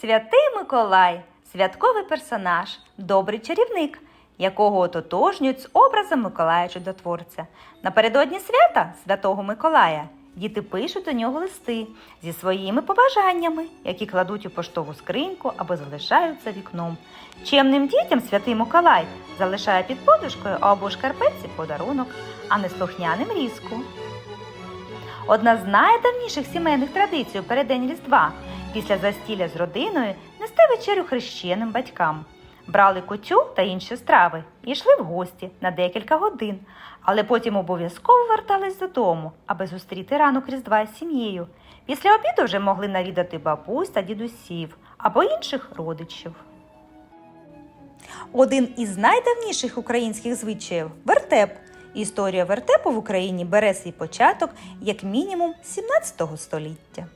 Святий Миколай святковий персонаж, добрий чарівник, якого ототожнюють з образом Миколая Чудотворця. Напередодні свята Святого Миколая діти пишуть до нього листи зі своїми побажаннями, які кладуть у поштову скриньку або залишають за вікном. Чемним дітям святий Миколай залишає під подушкою або шкарпетці подарунок, а не слухняним різку. Одна з найдавніших сімейних традицій у переддень Різдва після застілля з родиною нести вечерю хрещеним батькам. Брали кутю та інші страви і йшли в гості на декілька годин, але потім обов'язково вертались додому, аби зустріти ранок Різдва з сім'єю. Після обіду вже могли навідати бабусь та дідусів або інших родичів. Один із найдавніших українських звичаїв вертеп. Історія вертепу в Україні бере свій початок як мінімум з 17 століття.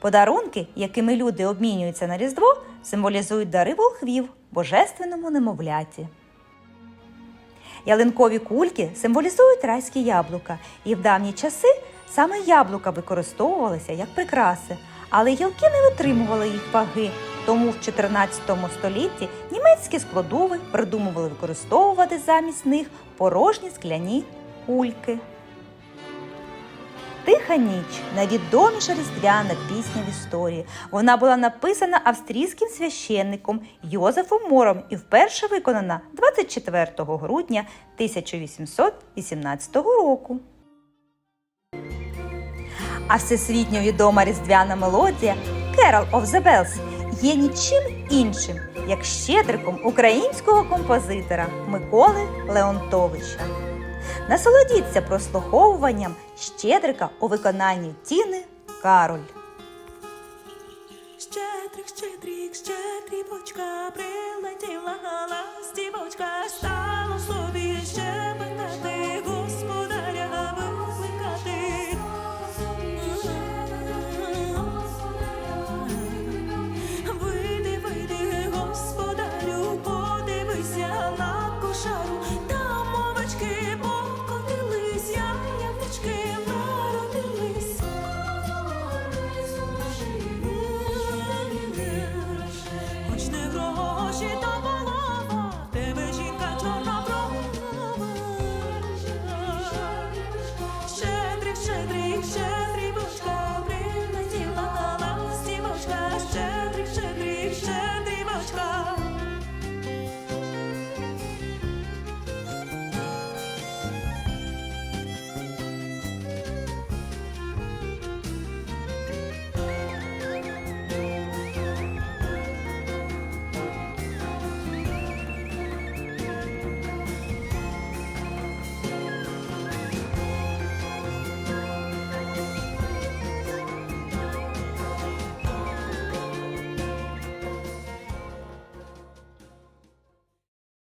Подарунки, якими люди обмінюються на Різдво, символізують дари волхвів божественному немовляті. Ялинкові кульки символізують райські яблука, і в давні часи саме яблука використовувалися як прикраси, але ялки не витримували їх ваги. Тому в 14 столітті німецькі складови придумували використовувати замість них порожні скляні кульки. Тиха ніч найвідоміша різдвяна пісня в історії. Вона була написана австрійським священником Йозефом Мором і вперше виконана 24 грудня 1818 року. А всесвітньо відома різдвяна мелодія Carol of the Bells є нічим іншим, як щедриком українського композитора Миколи Леонтовича. Насолодіться прослуховуванням щедрика у виконанні Тіни Кароль. Щедрик, щедрик, щедрівочка, прилетіла собі ще